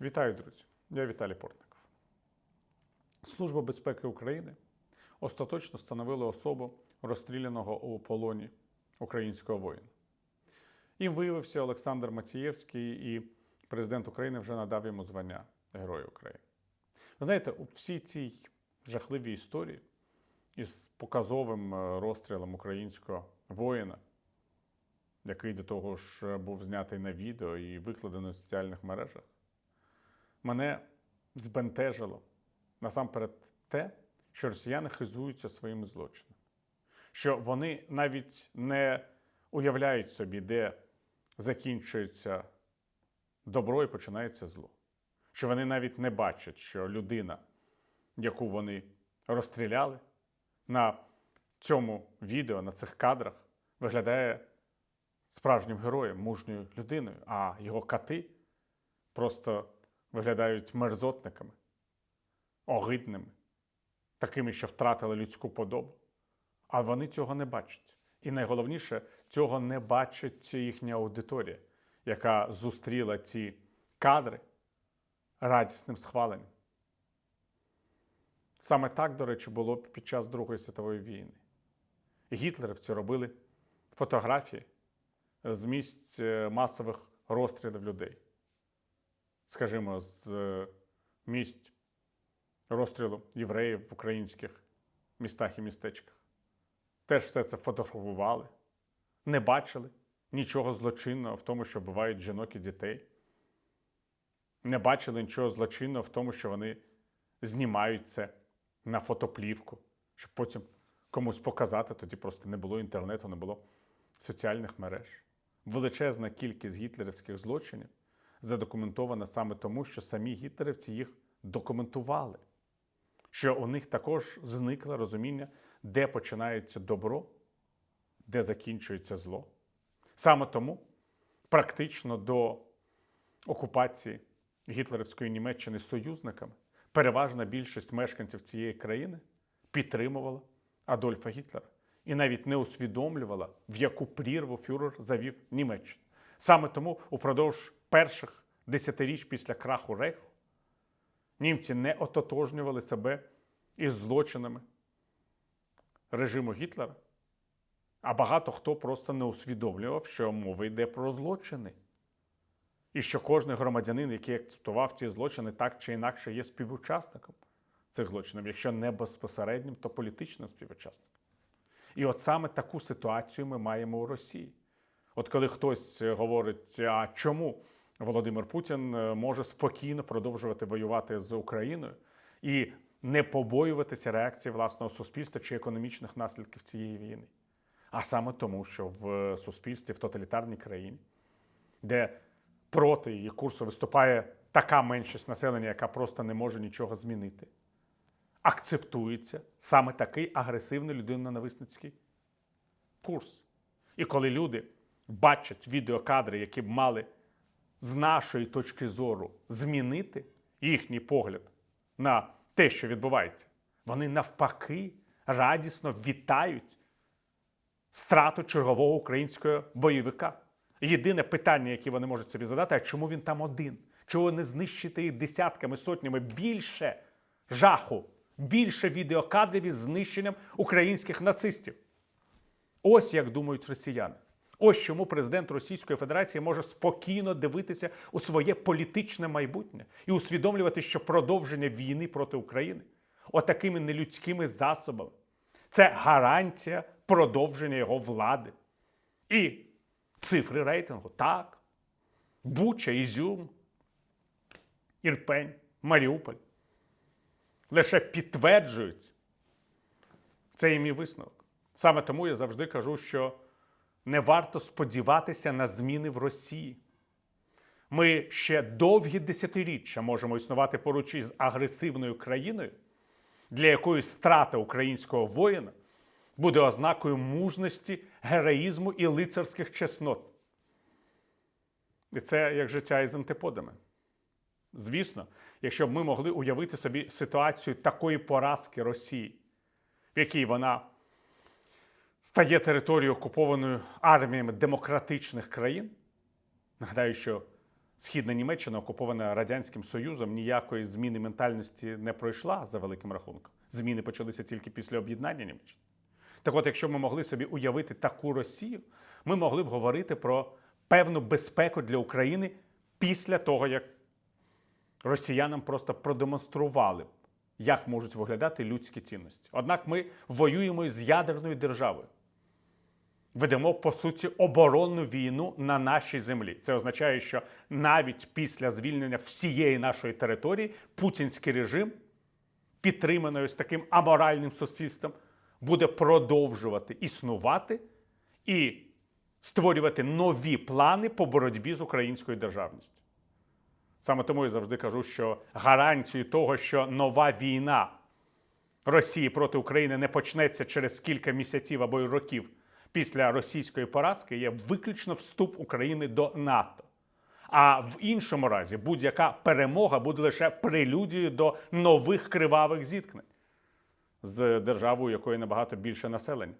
Вітаю, друзі! Я Віталій Портников. Служба безпеки України остаточно встановила особу розстріляного у полоні українського воїна. Їм виявився Олександр Мацієвський, і президент України вже надав йому звання Героя України. Ви знаєте, у всій цій жахливій історії із показовим е, розстрілом українського воїна, який до того ж був знятий на відео і викладений у соціальних мережах, мене збентежило насамперед те, що росіяни хизуються своїми злочинами, що вони навіть не уявляють собі, де закінчується добро і починається зло. Що вони навіть не бачать, що людина, яку вони розстріляли, на цьому відео, на цих кадрах виглядає справжнім героєм, мужньою людиною, а його кати просто виглядають мерзотниками, огидними, такими, що втратили людську подобу. А вони цього не бачать. І найголовніше, цього не бачить їхня аудиторія, яка зустріла ці кадри радісним схваленням. Саме так, до речі, було під час Другої світової війни. Гітлерівці робили фотографії з місць е, масових розстрілів людей скажімо, з е, місць розстрілу євреїв в українських містах і містечках. Теж все це фотографували, не бачили нічого злочинного в тому, що бувають жінок і дітей. Не бачили нічого злочинного в тому, що вони знімають це на фотоплівку, щоб потім комусь показати. Тоді просто не було інтернету, не було соціальних мереж. Величезна кількість гітлерівських злочинів задокументована саме тому, що самі гітлерівці їх документували, що у них також зникло розуміння, де починається добро, де закінчується зло. Саме тому практично до окупації гітлерівської Німеччини союзниками переважна більшість мешканців цієї країни підтримувала Адольфа Гітлера і навіть не усвідомлювала, в яку прірву фюрер завів Німеччину. Саме тому упродовж перших десятиріч після краху Рейху німці не ототожнювали себе із злочинами режиму Гітлера, а багато хто просто не усвідомлював, що мова йде про злочини. І що кожен громадянин, який акцептував ці злочини, так чи інакше є співучасником цих злочинів, якщо не безпосереднім, то політичним співучасником. І от саме таку ситуацію ми маємо у Росії. От коли хтось говорить, а чому Володимир Путін е, може спокійно продовжувати воювати з Україною і не побоюватися реакції власного суспільства чи економічних наслідків цієї війни? А саме тому, що в суспільстві, в тоталітарній країні, де проти її курсу виступає така меншість населення, яка просто не може нічого змінити, акцептується саме такий агресивний людинно-нависницький курс. І коли люди бачать відеокадри, які б мали з нашої точки зору змінити їхній погляд на те, що відбувається, вони навпаки радісно вітають страту чергового українського бойовика. Єдине питання, яке вони можуть собі задати, а чому він там один? Чого не знищити їх десятками, сотнями більше жаху, більше відеокадрів із знищенням українських нацистів? Ось як думають росіяни. Ось чому президент Російської Федерації може спокійно дивитися у своє політичне майбутнє і усвідомлювати, що продовження війни проти України отакими нелюдськими засобами це гарантія продовження його влади. І цифри рейтингу так. Буча, Ізюм, Ірпень, Маріуполь лише підтверджують цей мій висновок. Саме тому я завжди кажу, що не варто сподіватися на зміни в Росії. Ми ще довгі десятиріччя можемо існувати поруч із агресивною країною, для якої страта українського воїна буде ознакою мужності, героїзму і лицарських чеснот. І це як життя із антиподами. Звісно, якщо б ми могли уявити собі ситуацію такої поразки Росії, в якій вона стає територією окупованою арміями демократичних країн. Нагадаю, що Східна Німеччина, окупована Радянським Союзом, ніякої зміни ментальності не пройшла за великим рахунком. Зміни почалися тільки після об'єднання Німеччини. Так от, якщо ми могли собі уявити таку Росію, ми могли б говорити про певну безпеку для України після того, як росіянам просто продемонстрували, як можуть виглядати людські цінності. Однак ми воюємо з ядерною державою. Ведемо, по суті, оборонну війну на нашій землі. Це означає, що навіть після звільнення всієї нашої території путінський режим, підтриманий ось таким аморальним суспільством, буде продовжувати існувати і створювати нові плани по боротьбі з українською державністю. Саме тому я завжди кажу, що гарантією того, що нова війна Росії проти України не почнеться через кілька місяців або й років після російської поразки, є виключно вступ України до НАТО. А в іншому разі будь-яка перемога буде лише прелюдією до нових кривавих зіткнень з державою, якої набагато більше населення,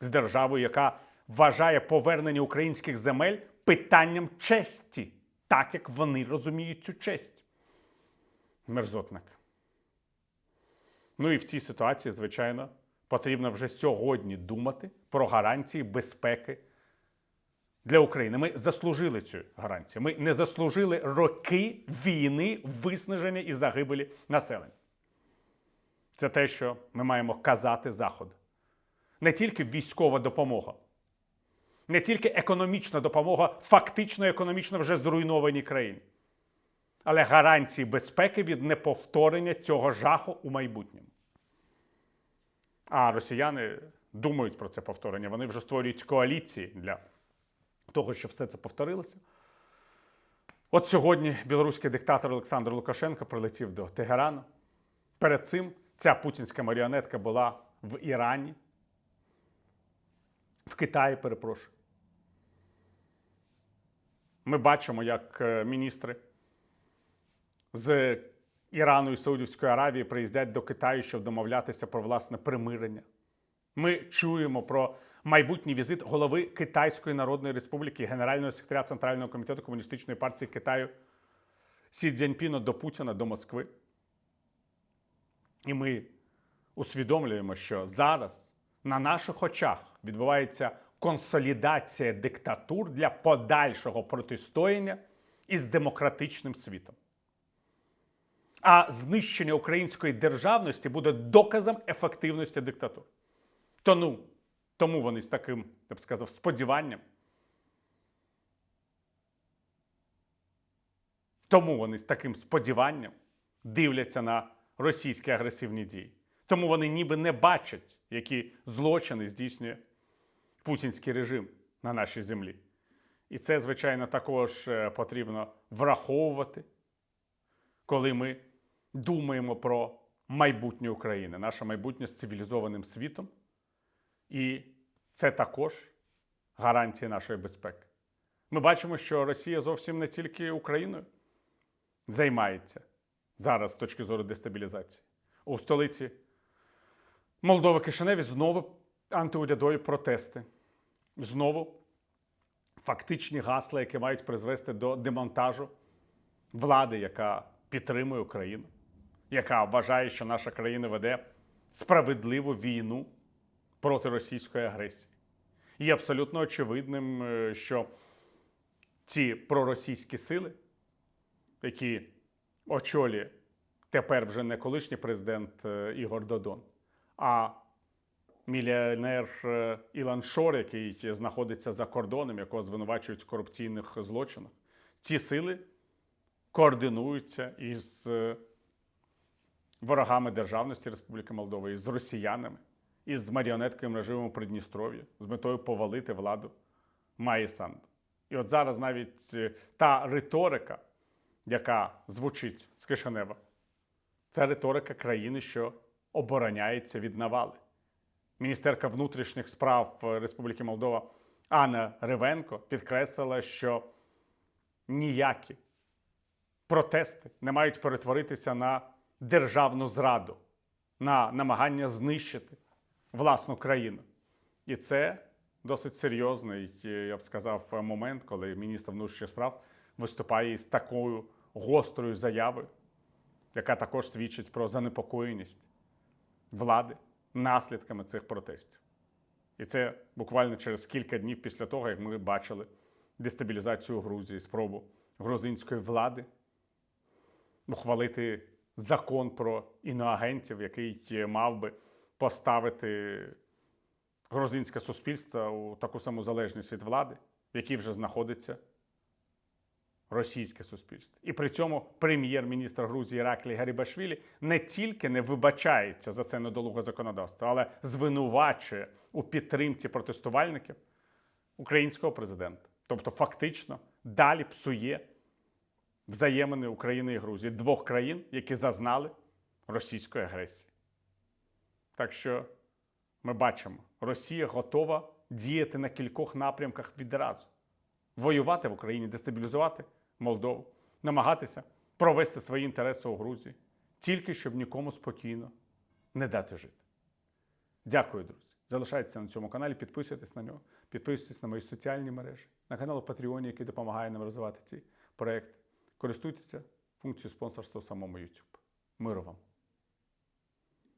з державою, яка вважає повернення українських земель питанням честі, так як вони розуміють цю честь. Мерзотник. Ну і в цій ситуації, звичайно, потрібно вже сьогодні думати про гарантії безпеки для України. Ми заслужили цю гарантію. Ми не заслужили роки війни, виснаження і загибелі населення. Це те, що ми маємо казати Заходу. Не тільки військова допомога, не тільки економічна допомога, фактично економічно вже зруйнованій країні, але гарантії безпеки від неповторення цього жаху у майбутньому. А росіяни думають про це повторення. Вони вже створюють коаліції для того, щоб все це повторилося. От сьогодні білоруський диктатор Олександр Лукашенко прилетів до Тегерану. Перед цим ця путінська маріонетка була в Ірані, в Китаї, перепрошую. Ми бачимо, як е, міністри з Ірану і Саудівської Аравії приїздять до Китаю, щоб домовлятися про власне примирення. Ми чуємо про майбутній візит голови Китайської Народної Республіки, генерального секретаря Центрального комітету Комуністичної партії Китаю Сі Цзяньпіно до Путіна, до Москви. І ми усвідомлюємо, що зараз на наших очах відбувається консолідація диктатур для подальшого протистояння із демократичним світом. А знищення української державності буде доказом ефективності диктатур. Тому, тому вони з таким, я б сказав, сподіванням. Тому вони з таким сподіванням дивляться на російські агресивні дії. Тому вони ніби не бачать, які злочини здійснює путінський режим на нашій землі. І це, звичайно, також е, потрібно враховувати, коли ми думаємо про майбутнє України, наше майбутнє з цивілізованим світом. І це також гарантія нашої безпеки. Ми бачимо, що Росія зовсім не тільки Україною займається зараз з точки зору дестабілізації. У столиці Молдови Кишиневі знову антиурядові протести. Знову фактичні гасла, які мають призвести до демонтажу влади, яка підтримує Україну, яка вважає, що наша країна веде справедливу війну проти російської агресії. І абсолютно очевидним, е, що ці проросійські сили, які очолює тепер вже не колишній президент е, Ігор Додон, а мільйонер е, Ілан Шор, який знаходиться за кордоном, якого звинувачують в корупційних злочинах. Ці сили координуються із е, ворогами державності Республіки Молдова, із росіянами, із маріонетковим режимом Придністров'я з метою повалити владу Майї Санду. І от зараз навіть е, та риторика, яка звучить з Кишинева, це риторика країни, що обороняється від навали. Міністерка внутрішніх справ Республіки Молдова Анна Ривенко підкреслила, що ніякі протести не мають перетворитися на державну зраду, на намагання знищити власну країну. І це досить серйозний, я б сказав, момент, коли міністр внутрішніх справ виступає із такою гострою заявою, яка також свідчить про занепокоєність влади наслідками цих протестів. І це буквально через кілька днів після того, як ми бачили дестабілізацію Грузії, спробу грузинської влади ухвалити закон про іноагентів, який мав би поставити грузинське суспільство у таку саму залежність від влади, в якій вже знаходиться російське суспільство. І при цьому прем'єр-міністр Грузії Раклі Гарібашвілі не тільки не вибачається за це недолуге законодавство, але звинувачує у підтримці протестувальників українського президента. Тобто, фактично далі псує взаємини України і Грузії двох країн, які зазнали російської агресії. Так що ми бачимо, Росія готова діяти на кількох напрямках відразу: воювати в Україні, дестабілізувати Молдову, намагатися провести свої інтереси у Грузії, тільки щоб нікому спокійно не дати жити. Дякую, друзі. Залишайтеся на цьому каналі, підписуйтесь на нього, підписуйтесь на мої соціальні мережі, на канал Patreon, який допомагає нам розвивати ці проекти. Користуйтеся функцією спонсорства у самому YouTube. Миру вам!